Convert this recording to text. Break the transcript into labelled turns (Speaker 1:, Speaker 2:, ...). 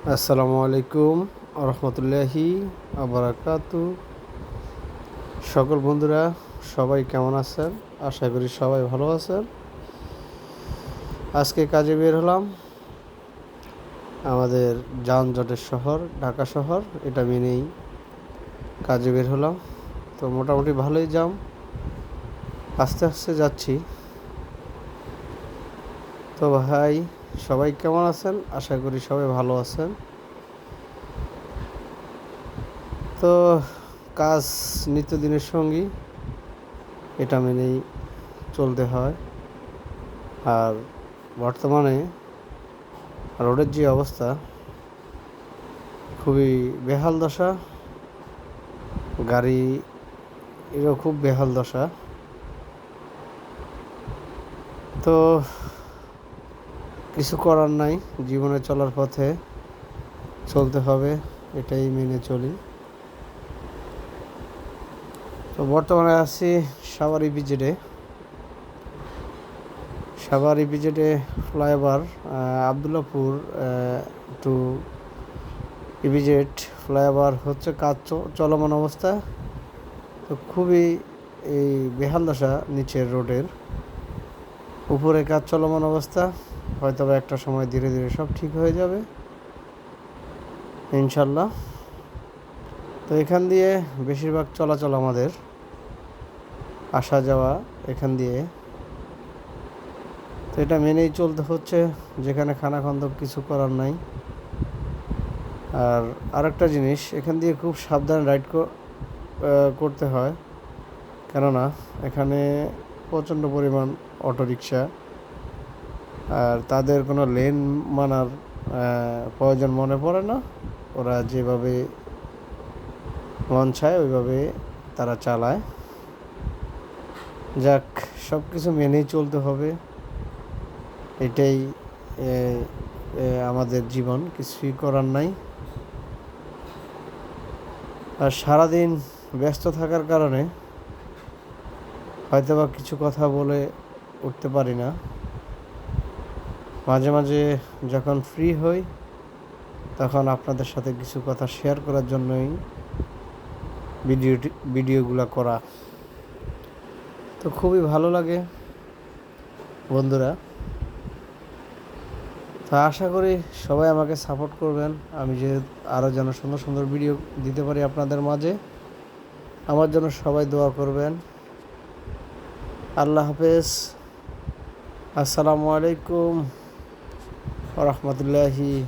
Speaker 1: আসসালামু আলাইকুম রহমতুল্লাহি আবরাকাতু সকল বন্ধুরা, সবাই কেমন আছেন? আশা করি সবাই ভালো আছেন। আজকে কাজে বের হলাম আমাদের যানজটের শহর, ঢাকা শহর, এটা মেনেই কাজে বের হলাম। তো মোটামুটি ভালোই যাম। আস্তে আস্তে যাচ্ছি। তো ভাই সবাই কেমন আছেন? আশা করি সবাই ভালো আছেন। তো কাজ নিত্যদিনের সঙ্গী, এটা মেনেই চলতে হয়। আর বর্তমানে রোডের যে অবস্থা, খুবই বেহাল দশা। গাড়ি এরও খুব বেহাল দশা। তো কিছু করার নাই, জীবনে চলার পথে চলতে হবে, এটাই মেনে চলি। তো বর্তমানে আছি সাভার ইপিজেডে। Savar ইপিজেডে flyover Abdullahpur to EPZ flyover হচ্ছে কাজ চলমান অবস্থা। তো খুবই এই বেহাল দশা নিচের রোডের। উপরে কাজ চলমান অবস্থা। হয়তো বা একটা সময় ধীরে ধীরে সব ঠিক হয়ে যাবে। ইনশাল্লাহ তো এখান দিয়ে বেশিরভাগ চলাচল আমাদের। আসা যাওয়া এখান দিয়ে। তো এটা মেনেই চলতে হচ্ছে, যেখানে খানাখন্দ কিছু করার নাই। আর আরেকটা জিনিস, এখান দিয়ে খুব সাবধানে রাইড করতে হয়। কেননা, এখানে প্রচণ্ড পরিমাণ অটোরিকশা। আর তাদের কোনো লেন মানার প্রয়োজন মনে পড়ে না। ওরা যেভাবে মন চায় ওইভাবে তারা চালায়। যাক সব কিছু মেনেই চলতে হবে। এটাই আমাদের জীবন, কিছুই করার নাই। আর সারাদিন ব্যস্ত থাকার কারণে হয়তোবা কিছু কথা বলে উঠতে পারি না। মাঝে মাঝে যখন ফ্রি হই, তখন আপনাদের সাথে কিছু কথা শেয়ার করার জন্যই ভিডিওটি ভিডিওগুলো করা। তো খুবই ভালো লাগে বন্ধুরা। তো আশা করি সবাই আমাকে সাপোর্ট করবেন। আমি যে আরও যেন সুন্দর সুন্দর ভিডিও দিতে পারি আপনাদের মাঝে, আমার জন্য সবাই দোয়া করবেন। আল্লাহ হাফেজ। আসসালামু আলাইকুম। রহমতুল্লাহি